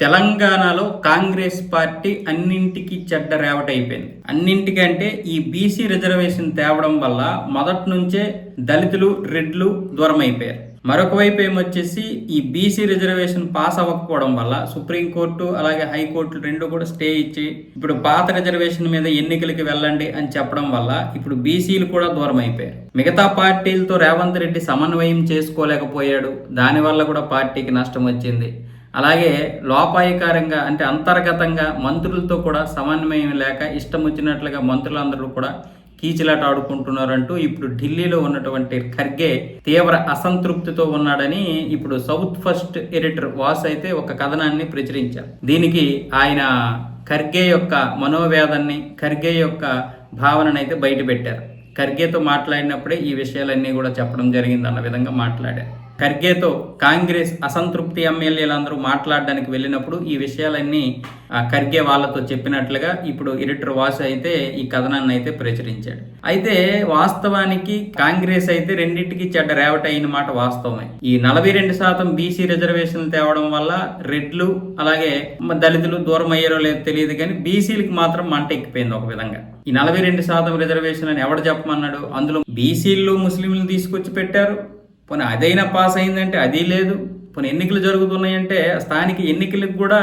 తెలంగాణలో కాంగ్రెస్ పార్టీ అన్నింటికి చెడ్డ రేవట అయిపోయింది. అన్నింటికంటే ఈ బీసీ రిజర్వేషన్ తేవడం వల్ల మొదటి నుంచే దళితులు రెడ్లు దూరం అయిపోయారు మరొక వైపు ఏమొచ్చేసి ఈ బీసీ రిజర్వేషన్ పాస్ అవ్వకపోవడం వల్ల సుప్రీంకోర్టు అలాగే హైకోర్టు రెండు కూడా స్టే ఇచ్చి ఇప్పుడు పాత రిజర్వేషన్ మీద ఎన్నికలకి వెళ్ళండి అని చెప్పడం వల్ల ఇప్పుడు బీసీలు కూడా దూరం అయిపోయారు మిగతా పార్టీలతో రేవంత్ రెడ్డి సమన్వయం చేసుకోలేకపోయాడు. దానివల్ల కూడా పార్టీకి నష్టం వచ్చింది. అలాగే లోపాయకారంగా అంటే అంతర్గతంగా మంత్రులతో కూడా సమన్వయం లేక ఇష్టం వచ్చినట్లుగా మంత్రులందరూ కూడా కీచిలాట ఆడుకుంటున్నారంటూ ఇప్పుడు ఢిల్లీలో ఉన్నటువంటి ఖర్గే తీవ్ర అసంతృప్తితో ఉన్నాడని ఇప్పుడు సౌత్ ఫస్ట్ ఎడిటర్ వాస్ అయితే ఒక కథనాన్ని ప్రచురించారు. దీనికి ఆయన ఖర్గే యొక్క మనోవేదాన్ని ఖర్గే యొక్క భావననైతే అయితే బయటపెట్టారు. ఖర్గేతో మాట్లాడినప్పుడే ఈ విషయాలన్నీ కూడా చెప్పడం జరిగింది అన్న విధంగా మాట్లాడారు. ఖర్గేతో కాంగ్రెస్ అసంతృప్తి ఎమ్మెల్యేలందరూ మాట్లాడడానికి వెళ్ళినప్పుడు ఈ విషయాలన్నీ ఆ, ఖర్గే వాళ్ళతో చెప్పినట్లుగా ఇప్పుడు ఎడిటర్ వాసు అయితే ఈ కథనాన్ని అయితే ప్రచురించాడు. అయితే వాస్తవానికి కాంగ్రెస్ అయితే రెండింటికి చెడ్డ రేవట అయిన మాట వాస్తవమే. ఈ నలభై రెండు శాతం బీసీ రిజర్వేషన్లు తేవడం వల్ల రెడ్లు అలాగే దళితులు దూరం అయ్యారో లేదో తెలియదు కానీ బీసీలకు మాత్రం మంట ఎక్కిపోయింది ఒక విధంగా. ఈ నలభై రెండు శాతం రిజర్వేషన్ అని ఎవడు చెప్పమన్నాడు? అందులో బీసీలు ముస్లింలు తీసుకొచ్చి పెట్టారు. పోనీ అదైనా పాస్ అయిందంటే అది లేదు. పోనీ ఎన్నికలు జరుగుతున్నాయంటే స్థానిక ఎన్నికలకు కూడా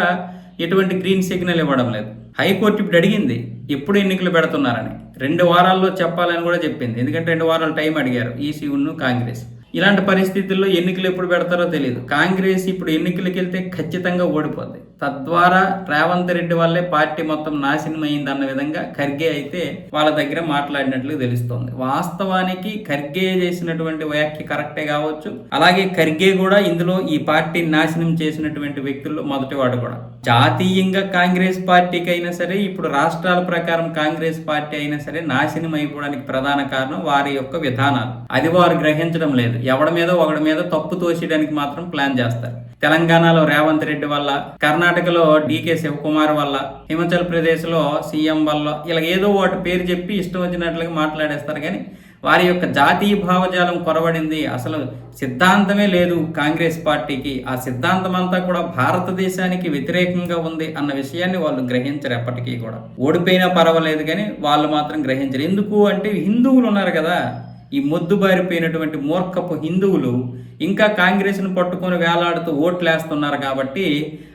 ఎటువంటి గ్రీన్ సిగ్నల్ ఇవ్వడం లేదు. హైకోర్టు ఇప్పుడు అడిగింది ఎప్పుడు ఎన్నికలు పెడుతున్నారని. రెండు వారాల్లో చెప్పాలని కూడా చెప్పింది. ఎందుకంటే రెండు వారాలు టైం అడిగారు ఈసీ కాంగ్రెస్. ఇలాంటి పరిస్థితుల్లో ఎన్నికలు ఎప్పుడు పెడతారో తెలియదు కాంగ్రెస్ ఇప్పుడు ఎన్నికలకు వెళ్తే ఖచ్చితంగా ఓడిపోద్ది. తద్వారా రేవంత్ రెడ్డి వల్లే పార్టీ మొత్తం నాశనం అయింది అన్న విధంగా ఖర్గే అయితే వాళ్ళ దగ్గర మాట్లాడినట్లు తెలుస్తోంది. వాస్తవానికి ఖర్గే చేసినటువంటి వ్యాఖ్య కరెక్టే కావచ్చు. అలాగే ఖర్గే కూడా ఇందులో ఈ పార్టీని నాశనం చేసినటువంటి వ్యక్తుల్లో మొదటివాడు కూడా. జాతీయంగా కాంగ్రెస్ పార్టీకి అయినా సరే ఇప్పుడు రాష్ట్రాల ప్రకారం కాంగ్రెస్ పార్టీ అయినా సరే నాశనం అయిపోవడానికి ప్రధాన కారణం వారి యొక్క విధానాలు. అది వారు గ్రహించడం లేదు. ఎవడి మీద ఒకడి మీద తప్పు తోసేయడానికి మాత్రం ప్లాన్ చేస్తారు. తెలంగాణలో రేవంత్ రెడ్డి వల్ల కర్ణాటకలో డీకే శివకుమార్ వల్ల హిమాచల్ ప్రదేశ్లో సీఎం వల్ల ఇలా ఏదో వాటి పేరు చెప్పి ఇష్టం వచ్చినట్లుగా మాట్లాడేస్తారు. కానీ వారి యొక్క జాతీయ భావజాలం కొరవడింది. అసలు సిద్ధాంతమే లేదు కాంగ్రెస్ పార్టీకి. ఆ సిద్ధాంతం అంతా కూడా భారతదేశానికి వ్యతిరేకంగా ఉంది అన్న విషయాన్ని వాళ్ళు గ్రహించరు ఎప్పటికీ కూడా. ఓడిపోయినా పర్వాలేదు కానీ వాళ్ళు మాత్రం గ్రహించరు. ఎందుకు అంటే హిందువులు ఉన్నారు కదా. ఈ మొద్దుబారిపోయినటువంటి మూర్ఖపు హిందువులు ఇంకా కాంగ్రెస్ను పట్టుకొని వేలాడుతూ ఓట్లేస్తున్నారు కాబట్టి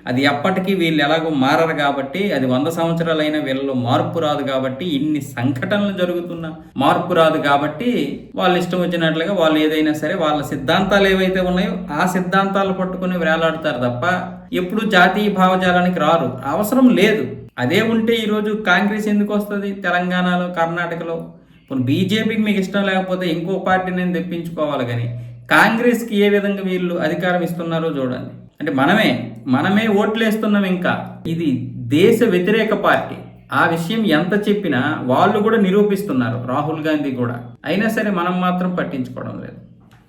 అది ఎప్పటికీ వీళ్ళు ఎలాగో మారరు కాబట్టి అది వంద సంవత్సరాలైనా వీళ్ళలో మార్పు రాదు కాబట్టి ఇన్ని సంఘటనలు జరుగుతున్న మార్పు రాదు కాబట్టి వాళ్ళు ఇష్టం వచ్చినట్లుగా వాళ్ళు ఏదైనా సరే వాళ్ళ సిద్ధాంతాలు ఏవైతే ఉన్నాయో ఆ సిద్ధాంతాలు పట్టుకొని వేలాడుతారు తప్ప ఎప్పుడు జాతీయ భావజాలానికి రారు. అవసరం లేదు. అదే ఉంటే ఈరోజు కాంగ్రెస్ ఎందుకు వస్తుంది? తెలంగాణలో కర్ణాటకలో ఇప్పుడు బీజేపీకి మీకు ఇష్టం లేకపోతే ఇంకో పార్టీని నేను తెప్పించుకోవాలి కానీ కాంగ్రెస్కి ఏ విధంగా వీళ్ళు అధికారం ఇస్తున్నారో చూడండి. అంటే మనమే మనమే ఓట్లేస్తున్నాం ఇంకా. ఇది దేశ వ్యతిరేక పార్టీ. ఆ విషయం ఎంత చెప్పినా వాళ్ళు కూడా నిరూపిస్తున్నారు రాహుల్ గాంధీ కూడా. అయినా సరే మనం మాత్రం పట్టించుకోవడం లేదు.